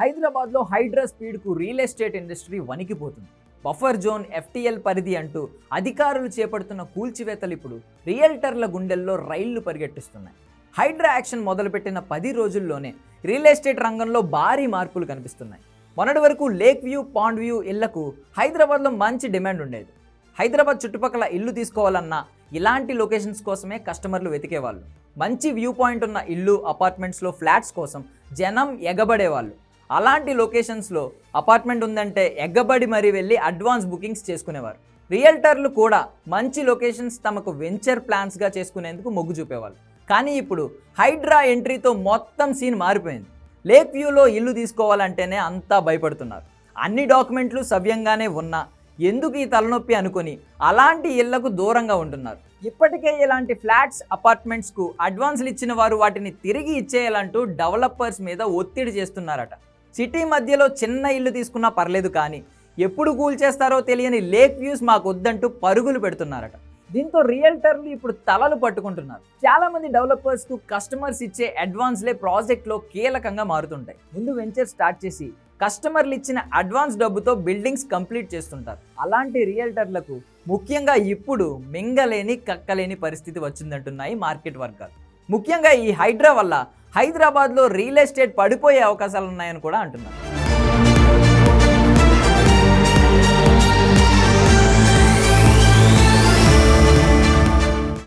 హైదరాబాద్లో హైడ్రా స్పీడ్కు real estate industry వణికిపోతుంది. బఫర్ జోన్ ఎఫ్టీఎల్ పరిధి అంటూ అధికారులు చేపడుతున్న కూల్చివేతలు ఇప్పుడు రియల్టర్ల గుండెల్లో రైళ్ళు పరిగెట్టిస్తున్నాయి. హైడ్రా యాక్షన్ మొదలుపెట్టిన పది రోజుల్లోనే రియల్ ఎస్టేట్ రంగంలో భారీ మార్పులు కనిపిస్తున్నాయి. మొన్నటి వరకు లేక్ వ్యూ పాండ్ వ్యూ ఇళ్ళకు హైదరాబాద్లో మంచి డిమాండ్ ఉండేది. హైదరాబాద్ చుట్టుపక్కల ఇల్లు తీసుకోవాలన్నా ఇలాంటి లొకేషన్స్ కోసమే కస్టమర్లు వెతికేవాళ్ళు. మంచి వ్యూ పాయింట్ ఉన్న ఇల్లు అపార్ట్మెంట్స్లో ఫ్లాట్స్ కోసం జనం ఎగబడేవాళ్ళు. అలాంటి లొకేషన్స్లో అపార్ట్మెంట్ ఉందంటే ఎగ్గబడి మరీ వెళ్ళి అడ్వాన్స్ బుకింగ్స్ చేసుకునేవారు. రియల్టర్లు కూడా మంచి లొకేషన్స్ తమకు వెంచర్ ప్లాన్స్గా చేసుకునేందుకు మొగ్గు చూపేవాళ్ళు. కానీ ఇప్పుడు హైడ్రా ఎంట్రీతో మొత్తం సీన్ మారిపోయింది. లేక్ వ్యూలో ఇల్లు తీసుకోవాలంటేనే అంతా భయపడుతున్నారు. అన్ని డాక్యుమెంట్లు సవ్యంగానే ఉన్నా ఎందుకు ఈ తలనొప్పి అనుకొని అలాంటి ఇళ్ళకు దూరంగా ఉంటున్నారు. ఇప్పటికే ఇలాంటి ఫ్లాట్స్ అపార్ట్మెంట్స్కు అడ్వాన్స్లు ఇచ్చిన వారు వాటిని తిరిగి ఇచ్చేయాలంటూ డెవలపర్స్ మీద ఒత్తిడి చేస్తున్నారట. సిటీ మధ్యలో చిన్న ఇల్లు తీసుకున్నా పర్లేదు కానీ ఎప్పుడు కూల్ చేస్తారో తెలియని లేక్ వ్యూస్ మాకు వద్దంటూ పరుగులు పెడుతున్నారట. దీంతో రియల్టర్లు ఇప్పుడు తలలు పట్టుకుంటున్నారు. చాలా మంది డెవలపర్స్కు కస్టమర్స్ ఇచ్చే అడ్వాన్స్లే ప్రాజెక్ట్లో కీలకంగా మారుతుంటాయి. ముందు వెంచర్ స్టార్ట్ చేసి కస్టమర్లు ఇచ్చిన అడ్వాన్స్ డబ్బుతో బిల్డింగ్స్ కంప్లీట్ చేస్తుంటారు. అలాంటి రియల్టర్లకు ముఖ్యంగా ఇప్పుడు మింగలేని కక్కలేని పరిస్థితి వచ్చిందంటున్నాయి మార్కెట్ వర్గాలు. ముఖ్యంగా ఈ హైడ్రా వల్ల హైదరాబాద్లో రియల్ ఎస్టేట్ పడిపోయే అవకాశాలు ఉన్నాయని కూడా అంటున్నారు.